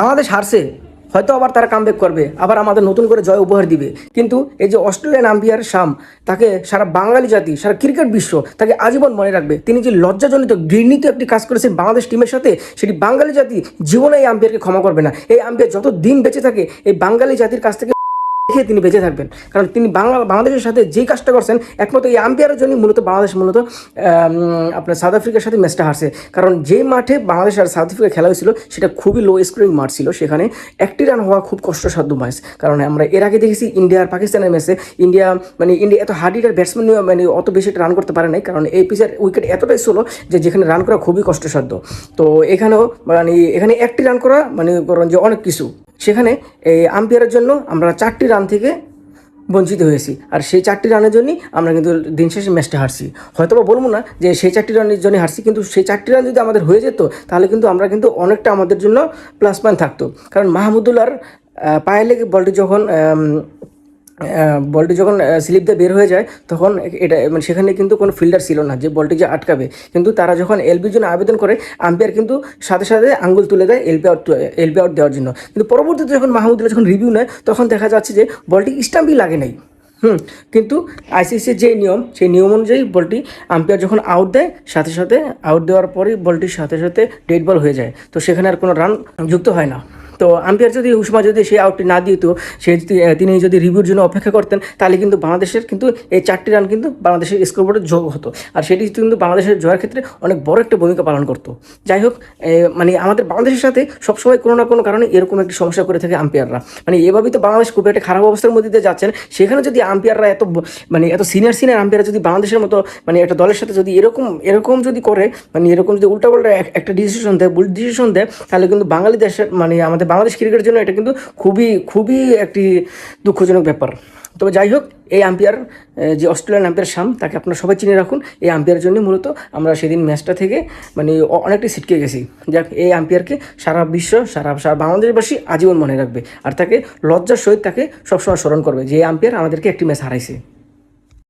বাংলাদেশ হারছে, হয়তো আবার তারা কামব্যাক করবে, আবার আমাদের নতুন করে জয় উপহার দিবে। কিন্তু এই যে অস্ট্রেলিয়ান আম্পিয়ার শাম, তাকে সারা বাঙালি জাতি, সারা ক্রিকেট বিশ্ব তাকে আজীবন মনে রাখবে। তিনি যে লজ্জাজনিত, ঘৃণিত একটি কাজ করেছেন বাংলাদেশ টিমের সাথে, সেটি বাঙালি জাতি জীবনে এই আম্পিয়ারকে ক্ষমা করবে না। এই আম্পিয়ার যত দিন বেঁচে থাকে, এই বাঙালি জাতির কাছ থেকে দেখে তিনি বেঁচে থাকবেন। কারণ তিনি বাংলা, বাংলাদেশের সাথে যেই কাজটা করছেন, একমাত্র এই আম্পিয়ারের জন্যই মূলত বাংলাদেশ মূলত আপনার সাউথ আফ্রিকার সাথে ম্যাচটা হারছে। কারণ যে মাঠে বাংলাদেশ আর সাউথ আফ্রিকা খেলা হয়েছিল, সেটা খুবই লো স্কোরিং মাঠ ছিল। সেখানে একটি রান হওয়া খুব কষ্টসাধ্য ম্যাচ কারণ আমরা এর আগে দেখেছি ইন্ডিয়া আর পাকিস্তানের ম্যাচে ইন্ডিয়া মানে ইন্ডিয়া এত হার্ড হার্ডিটার ব্যাটসম্যান মানে অত বেশি একটা রান করতে পারে নাই। কারণ এই পিচের উইকেট এতটাই ছিল যে যেখানে রান করা খুবই কষ্টসাধ্য। তো এখানেও মানে এখানে একটি রান করা মানে যে অনেক কিছু। সেখানে এই আম্পিয়ারের জন্য আমরা চারটি রান থেকে বঞ্চিত হয়েছি। আর সেই চারটি রানের জন্যই আমরা কিন্তু দিন শেষে ম্যাচটা হারছি। হয়তো বা বলব না যে সেই চারটি রানের জন্য হারছি, কিন্তু সেই চারটি রান যদি আমাদের হয়ে যেত, তাহলে কিন্তু আমরা কিন্তু অনেকটা আমাদের জন্য প্লাস পয়েন্ট থাকতো। কারণ মাহমুদুল্লার পায়ে লেগে বলটি যখন বলটি যখন স্লিপ দিয়ে বের হয়ে যায়, তখন এটা মানে সেখানে কিন্তু কোনো ফিল্ডার ছিল না যে বলটি যে আটকাবে। কিন্তু তারা যখন এলবির জন্য আবেদন করে আম্পায়ার কিন্তু সাথে সাথে আঙ্গুল তুলে দেয় এলবি আউট এলবি আউট দেওয়ার জন্য। কিন্তু পরবর্তীতে যখন মাহমুদুল্লাহ যখন রিভিউ নেয়, তখন দেখা যাচ্ছে যে বলটি স্টাম্পই লাগে নাই। হুম, কিন্তু আইসিসির যে নিয়ম, সেই নিয়ম অনুযায়ী বলটি আম্পায়ার যখন আউট দেয়, সাথে সাথে আউট দেওয়ার পরেই বলটির সাথে সাথে ডেড বল হয়ে যায়। তো সেখানে আর কোনো রান যুক্ত হয় না। তো আম্পায়ার যদি উসমা যদি সেই আউটটি না দিত সে যদি তিনি যদি রিভিউর জন্য অপেক্ষা করতেন, তাহলে কিন্তু বাংলাদেশের কিন্তু এই চারটি রান কিন্তু বাংলাদেশের স্কোরবোর্ডে যোগ হতো। আর সেটি কিন্তু বাংলাদেশের জয়ের ক্ষেত্রে অনেক বড় একটা ভূমিকা পালন করতো। যাই হোক মানে আমাদের বাংলাদেশের সাথে সবসময় কোনো না কোনো কারণে এরকম একটি সমস্যা করে থাকে আম্পায়াররা। মানে এভাবেই তো বাংলাদেশ খুব একটা খারাপ অবস্থার মধ্যে দিয়ে যাচ্ছেন। সেখানে যদি আম্পায়াররা এত মানে এত সিনিয়র সিনিয়র আম্পায়ার যদি বাংলাদেশের মতো মানে একটা দলের সাথে যদি এরকম এরকম যদি করে মানে এরকম যদি উল্টাপাল্টা এক- একটা ডিসিশন দেয় ভুল ডিসিশন দেয়, তাহলে কিন্তু বাঙালি দেশের মানে আমাদের বাংলাদেশ ক্রিকেটের জন্য এটা কিন্তু খুবই খুবই একটি দুঃখজনক ব্যাপার। তবে যাই হোক, এই আম্পায়ার যে অস্ট্রেলিয়ান আম্পায়ার শাম, তাকে আপনারা সবাই চিনে রাখুন। এই আম্পায়ারের জন্য মূলত আমরা সেদিন ম্যাচটা থেকে মানে অনেকটাই ছিটকে গেছি। যাক, এই আম্পায়ারকে সারা বিশ্ব, সারা সারা বাংলাদেশবাসী আজীবন মনে রাখবে। আর তাকে লজ্জার সহিত তাকে সবসময় স্মরণ করবে যে আম্পায়ার আমাদেরকে একটি ম্যাচ হারাইছে।